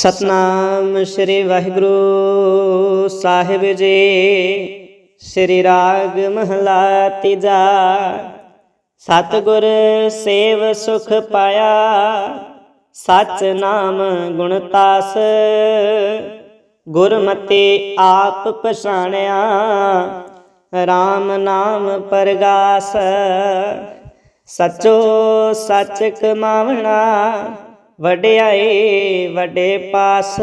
ਸਤਨਾਮ ਸ੍ਰੀ ਵਾਹਿਗੁਰੂ ਸਾਹਿਬ ਜੀ। ਸ੍ਰੀ ਰਾਗ ਮਹਲਾ ਤੀਜਾ। ਸਤਿਗੁਰ ਸੇਵ ਸੁਖ ਪਾਇਆ, ਸਚ ਨਾਮ ਗੁਣ ਤਾਸ। ਗੁਰਮਤਿ ਆਪ ਪਛਾਣਿਆ RAM ਨਾਮ ਪਰਗਾਸ। ਸਚੋ ਸਚ ਕਮਾਵਣਾ ਵਡਿਆਈ ਵੱਡੇ ਪਾਸ,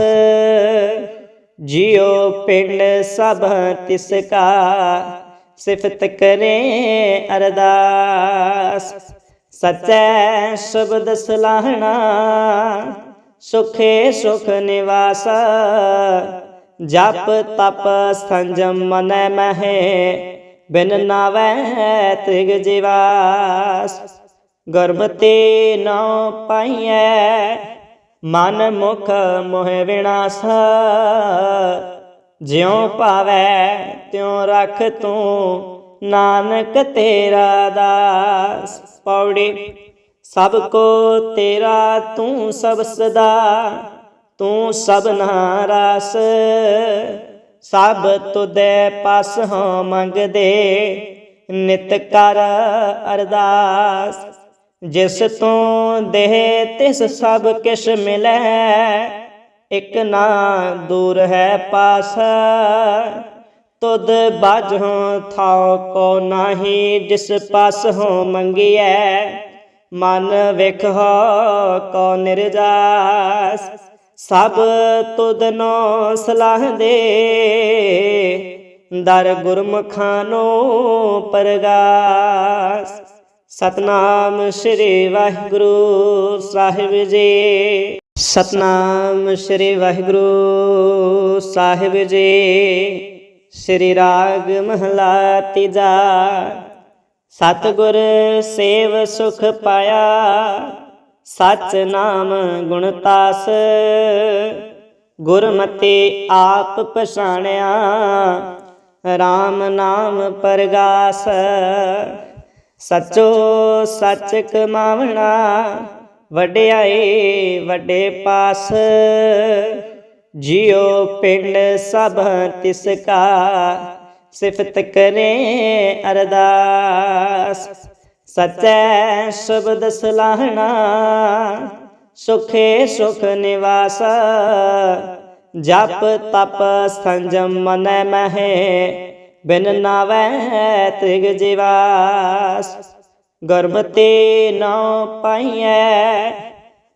ਜਿਉ ਪਿੰਡ ਸਭ ਤਿਸ ਕਾ, ਸਿਫਤ ਕਰੇ ਅਰਦਾਸ। ਸਚੈ ਸ਼ਬਦ ਸਲਾਹਣਾ, ਸੁਖੇ ਸੁਖ ਨਿਵਾਸ। ਜਪ ਤਪ ਸੰਜਮ ਮਨੈ ਮਹਿ, ਬਿਨ ਨਾਵੈ ਤ੍ਰਿਗ ਜਿਵਾਸ। ਗੁਰਮਤਿ ਨਉ ਪਾਈਐ, ਮਨ ਮੁਖ ਮੋਹ ਵਿਨਾਸ਼। ਜਿਉ ਭਾਵੈ ਤਿਉ ਰਖ ਤੂੰ, ਨਾਨਕ ਤੇਰਾ ਦਾਸ। ਪੌੜੀ, ਸਭ ਕੋ ਤੇਰਾ ਤੂੰ ਸਭ ਸਦਾ, ਤੂੰ ਸਭਨਾ ਰਸ। ਸਭ ਤੁਦੇ ਪਸ ਹੋ ਮੰਗਦੇ ਨਿਤ ਕਰ ਅਰਦਾਸ। ਜਿਸ ਤੋਂ ਦੇਹ ਤਿਸ ਸਭ ਕਿਛ ਮਿਲੈ, ਇਕ ਨਾ ਦੂਰ ਹੈ ਪਾਸ। ਤੁਧ ਬਾਝੋਂ ਥਾਉ ਕੋ ਨਾਹੀ, ਜਿਸ ਪਾਸ ਹੋ ਮੰਗੀਐ, ਮਨ ਵੇਖੋ ਕੋ ਨਿਰਜਾਸ। ਸਭ ਤੁਧ ਨੋ ਸਲਾਹ ਦੇ, ਦਰ ਗੁਰਮੁਖਾਂ ਪਰਗਾ ਸਤਨਾਮ ਸ੍ਰੀ ਵਾਹਿਗੁਰੂ ਸਾਹਿਬ ਜੀ। ਸਤਨਾਮ ਸ੍ਰੀ ਵਾਹਿਗੁਰੂ ਸਾਹਿਬ ਜੀ। ਸ੍ਰੀ ਰਾਗ ਮਹਲਾ ਤੀਜਾ। ਸਤਿਗੁਰ ਸੇਵ ਸੁਖ ਪਾਇਆ। ਸਚ ਨਾਮ ਗੁਣ ਤਾਸ। ਗੁਰਮਤਿ ਆਪ ਪਛਾਣਿਆ। RAM ਨਾਮ ਪਰਗਾਸ। ਸਚੋ ਸਚ ਕਮਾਵਣਾ ਵਡਿਆਈ ਵੱਡੇ ਪਾਸ। ਜਿਉ ਪਿੰਡ ਸਭ ਤਿਸ ਕਾ ਸਿਫਤ ਕਰੇ ਅਰਦਾਸ। ਸਚੈ ਸ਼ਬਦ ਸਲਾਹਣਾ, ਸੁਖੇ ਸੁਖ ਨਿਵਾਸ। ਜਪ ਤਪ ਸੰਜਮ ਮਨੈ ਮਹਿ ਬਿਨ ਨਾਵੈ ਤ੍ਰਿਗ ਜਿਵਾਸ ਗੁਰਮਤਿ ਨਉ ਪਾਈਐ,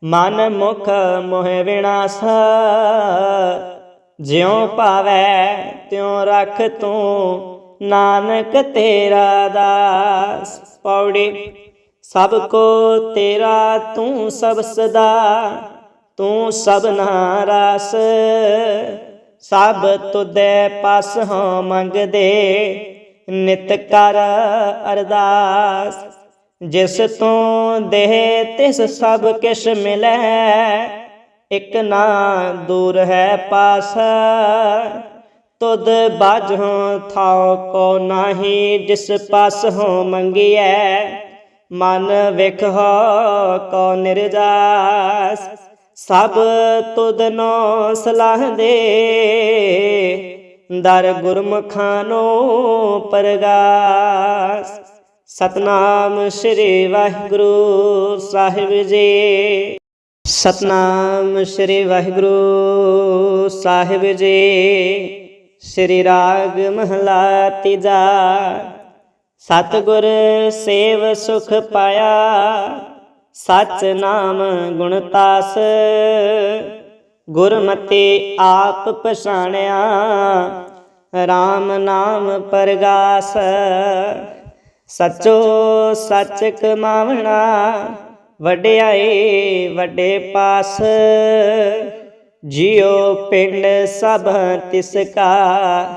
ਮਨ ਮੁਖ ਮੋਹ ਵਿਨਾਸ਼। ਜਿਉ ਭਾਵੈ ਤਿਉ ਰਖ ਤੂੰ, ਨਾਨਕ ਤੇਰਾ ਦਾਸ। ਪੌੜੀ, ਸਭ ਕੋ ਤੇਰਾ ਤੂੰ ਸਭ ਸਦਾ, ਤੂੰ ਸਭਨਾ ਰਸ। ਸਭ ਤੁਦੇ ਪਸ ਹੋ ਮੰਗਦੇ, ਨਿਤ ਕਰ ਅਰਦਾਸ। ਜਿਸ ਤੋਂ ਦੇਹ, ਤਿਸ ਸਭ ਕਿਛ ਮਿਲੈ। ਇਕ ਨਾ ਦੂਰ ਹੈ ਪਾਸ। ਤੁਧ ਬਾਝੋਂ ਥਾਉ ਕੋ ਨਾਹੀ, ਜਿਸ ਪਾਸ ਹੋ ਮੰਗੀਐ। ਮਨ ਵੇਖੋ ਕੋ ਨਿਰਜਾਸ। ਸਭ ਤੁਧ ਨੋ ਸਲਾਹ ਦੇ। ਦਰ ਗੁਰਮੁਖਾਂ ਨੂੰ ਪਰਗਾਸ। ਸਤਨਾਮ ਸ੍ਰੀ ਵਾਹਿਗੁਰੂ ਸਾਹਿਬ ਜੀ। ਸਤਨਾਮ ਸ੍ਰੀ ਵਾਹਿਗੁਰੂ ਸਾਹਿਬ ਜੀ। ਸ੍ਰੀ ਰਾਗ ਮਹਲਾ ਤੀਜਾ। ਸਤਿਗੁਰ ਸੇਵ ਸੁਖ ਪਾਇਆ। ਸਚ ਨਾਮ ਗੁਣ ਤਾਸ, ਗੁਰਮਤਿ ਆਪ ਪਛਾਣਿਆ RAM ਨਾਮ ਪਰਗਾਸ। ਸਚੋ ਸਚ ਕਮਾਵਣਾ, ਵਡਿਆਈ ਵੱਡੇ ਪਾਸ। ਜਿਉ ਪਿੰਡ ਸਭ ਤਿਸ ਕਾ,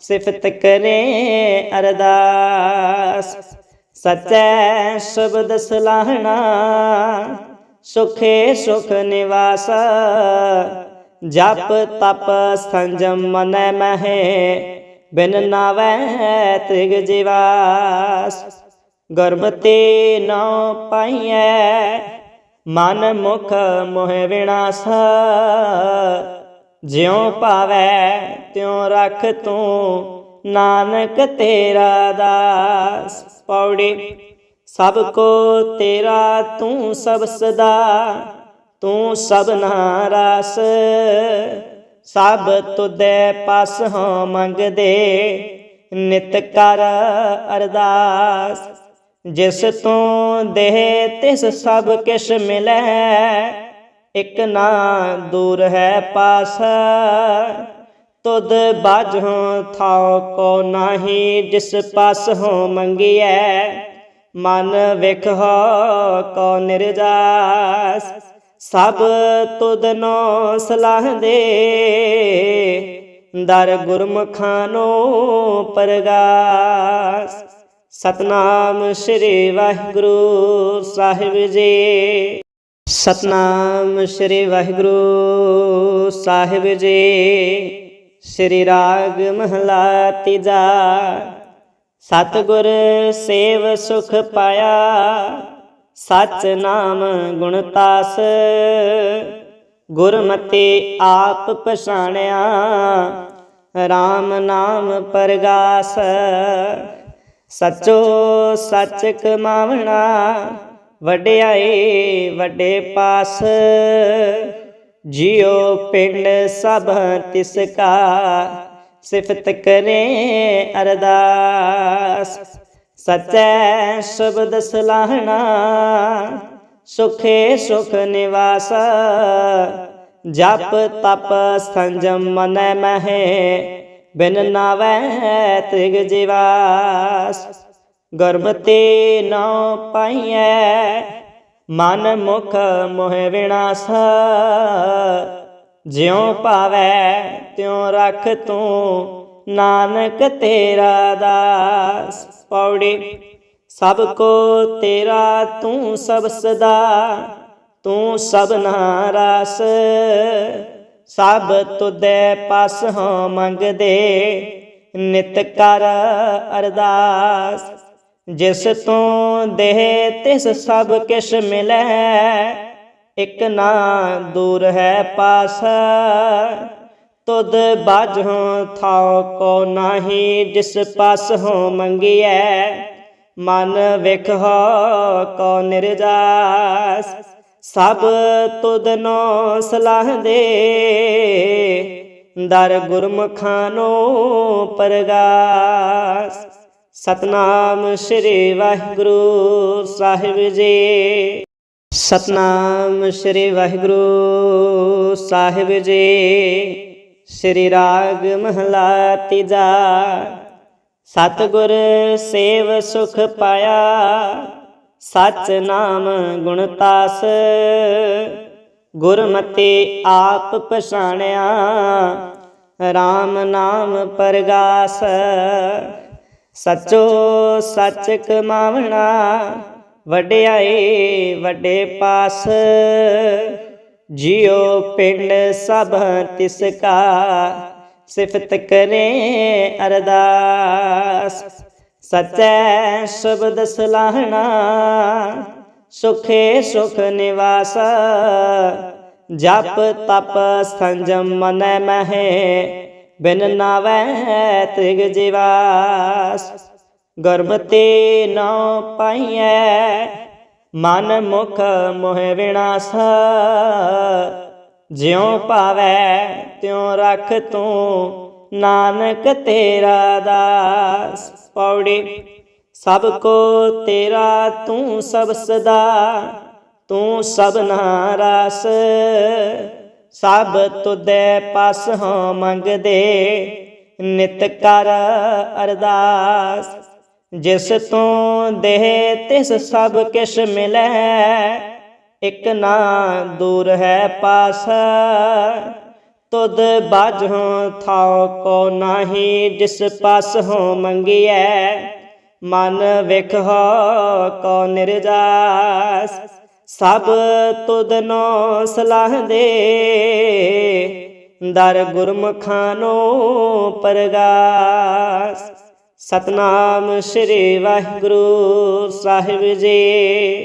ਸਿਫਤ ਕਰੇ ਅਰਦਾਸ। ਸਚੈ ਸ਼ਬਦ ਸਲਾਹਣਾ, ਸੁਖੇ ਸੁਖ ਨਿਵਾਸ। ਜਪ ਤਪ ਸੰਜਮ ਮਨੈ ਮਹਿ, ਬਿਨ ਨਾਵੈ ਤ੍ਰਿਗ ਜਿਵਾਸ। ਗੁਰਮਤਿ ਨਉ ਪਾਈਐ, ਮਨ ਮੁਖ ਮੋਹ ਵਿਨਾਸ਼। ਜਿਉ ਪਾਵੈ ਤਿਉ ਰਖ ਤੂੰ ਨਾਨਕ ਤੇਰਾ ਦਾਸ ਪੌੜੀ, ਸਭ ਕੋ ਤੇਰਾ ਤੂੰ ਸਭ ਸਦਾ, ਤੂੰ ਸਭਨਾ ਰਸ। ਸਭ ਤੁਧੈ ਪਸ ਹੋ ਮੰਗਦੇ, ਨਿਤ ਕਰ ਅਰਦਾਸ। ਜਿਸ ਤੋਂ ਦੇਹ ਤਿਸ ਸਭ ਕਿਛ ਮਿਲੈ, ਇਕ ਨਾ ਦੂਰ ਹੈ ਪਾਸ। ਤੁਦ ਬਾਝੋਂ ਥਾਉ ਕੋ ਨਾਹੀ, ਜਿਸ ਪਾਸ ਹੋ ਮੰਗੀਐ, ਮਨ ਵਿਖੋ ਕੋ ਨਿਰਜਾਸ। ਸਭ ਤੁਧ ਨੋ ਸਲਾਹ ਦੇ, ਦਰ ਗੁਰਮੁਖਾਂ ਨੋ ਪਰਗਾਸ। ਸਤਨਾਮ ਸ੍ਰੀ ਵਾਹਿਗੁਰੂ ਸਾਹਿਬ ਜੀ। ਸਤਨਾਮ ਸ੍ਰੀ ਵਾਹਿਗੁਰੂ ਸਾਹਿਬ ਜੀ। ਸ੍ਰੀ ਰਾਗ ਮਹਲਾ ਤੀਜਾ। ਸਤਿਗੁਰ ਸੇਵ ਸੁਖ ਪਾਇਆ, ਸਚ ਨਾਮ ਗੁਣ ਤਾਸ। ਗੁਰਮਤਿ ਆਪ ਪਛਾਣਿਆ RAM ਨਾਮ ਪਰਗਾਸ। ਸਚੋ ਸੱਚ ਕਮਾਵਣਾ, ਵਡਿਆਈ ਵੱਡੇ ਪਾਸ। ਜਿਉ ਪਿੰਡ ਸਭ ਤਿਸ ਕਾ, ਸਿਫਤ ਕਰੇ ਅਰਦਾਸ। ਸਚੈ ਸ਼ਬਦ ਸਲਾਹਣਾ, ਸੁਖੇ ਸੁਖ ਨਿਵਾਸ। ਜਪ ਤਪ ਸੰਜਮ ਮਨੈ ਮਹਿ, ਬਿਨ ਨਾਵੈ ਤਿਗ ਜਿਵਾਸ। ਗਰਭਤੇ ਨਾ ਪਾਈਐ ਮਨ ਮੁਖ ਮੋਹ ਵਿਨਾਸ਼, ਜਿਉ ਭਾਵੈ ਤਿਉ ਰਖ ਤੂੰ ਨਾਨਕ ਤੇਰਾ ਦਾਸ। ਪੌੜੀ, ਸਭ ਕੋ ਤੇਰਾ ਤੂੰ ਸਭ ਸਦਾ, ਤੂੰ ਸਭਨਾ ਰਸ। ਸਭ ਤੁਧੈ ਪਸ ਹੋ ਮੰਗਦੇ ਨਿਤ ਕਰ ਅਰਦਾਸ। ਜਿਸ ਤੋਂ ਦੇਹ ਤਿਸ ਸਭ ਕਿਛ ਮਿਲੈ, ਇਕ ਨਾ ਦੂਰ ਹੈ ਪਾਸ। ਤੁਧ ਬਾਝੋਂ ਥਾਉ ਕੋ ਨਾਹੀ, ਜਿਸ ਪਾਸ ਹੋ ਮੰਗੀਐ, ਮਨ ਵਿਖੋ ਕੋ ਨਿਰਜਾਸ। ਸਭ ਤੁਧ ਨੋ ਸਲਾਹ ਦੇ, ਦਰ ਗੁਰਮੁਖਾਂ ਨੂੰ ਪਰਗਾਸ। ਸਤਨਾਮ ਸ੍ਰੀ ਵਾਹਿਗੁਰੂ ਸਾਹਿਬ ਜੀ। ਸਤਨਾਮ ਸ੍ਰੀ ਵਾਹਿਗੁਰੂ ਸਾਹਿਬ ਜੀ। ਸ੍ਰੀ ਰਾਗ ਮਹਲਾ ਤੀਜਾ। ਸਤਿਗੁਰ ਸੇਵ ਸੁਖ ਪਾਇਆ। ਸਚ ਨਾਮ ਗੁਣ ਤਾਸ। ਗੁਰਮਤਿ ਆਪ ਪਛਾਣਿਆ। RAM ਨਾਮ ਪਰਗਾਸ। ਸਚੋ ਸੱਚ ਕਮਾਵਣਾ ਵਡਿਆਈ ਵੱਡੇ ਪਾਸ। ਜਿਉ ਪਿੰਡ ਸਭ ਤਿਸ ਕਾ ਸਿਫਤ ਕਰੇ ਅਰਦਾਸ। ਸਚੈ ਸ਼ਬਦ ਸਲਾਹਣਾ, ਸੁਖੇ ਸੁਖ ਨਿਵਾਸ। ਜਪ ਤਪ ਸੰਜਮ ਮਨੈ ਮਹਿ ਬਿਨ ਨਾਵੈ ਤਿਗ ਜਿਵਾਸ ਗਰਭਤੇ ਨਾ ਪਾਈਐ, ਮਨ ਮੁਖ ਮੋਹ ਵਿਨਾਸ਼। ਜਿਉ ਭਾਵੈ ਤਿਉ ਰਖ ਤੂੰ, ਨਾਨਕ ਤੇਰਾ ਦਾਸ। ਪੌੜੀ, ਸਭ ਕੋ ਤੇਰਾ ਤੂੰ ਸਭ ਸਦਾ, ਤੂੰ ਸਭਨਾ ਰਸ। ਸਭ ਤੁਧੈ ਪਸ ਹੋ ਮੰਗਦੇ, ਨਿਤ ਕਰ ਅਰਦਾਸ। ਜਿਸ ਤੂੰ ਦੇਹ, ਤਿਸ ਸਭ ਕਿਛ ਮਿਲੈ, ਇਕ ਨਾ ਦੂਰ ਹੈ ਪਾਸ। ਤੁਧ ਬਾਝੋਂ ਥਾਉ ਕੋ ਨਾਹੀ, ਜਿਸ ਪਾਸ ਹੋ ਮੰਗੀਐ, ਮਨ ਵਿਖੋ ਕੋ ਨਿਰਜਾਸ। ਸਭ ਤੁਧ ਨੋ ਸਲਾਹ ਦੇ। ਦਰ ਗੁਰਮੁਖਾਂ ਨੂੰ ਪਰਗਾਸ। ਸਤਨਾਮ ਸ੍ਰੀ ਵਾਹਿਗੁਰੂ ਸਾਹਿਬ ਜੀ।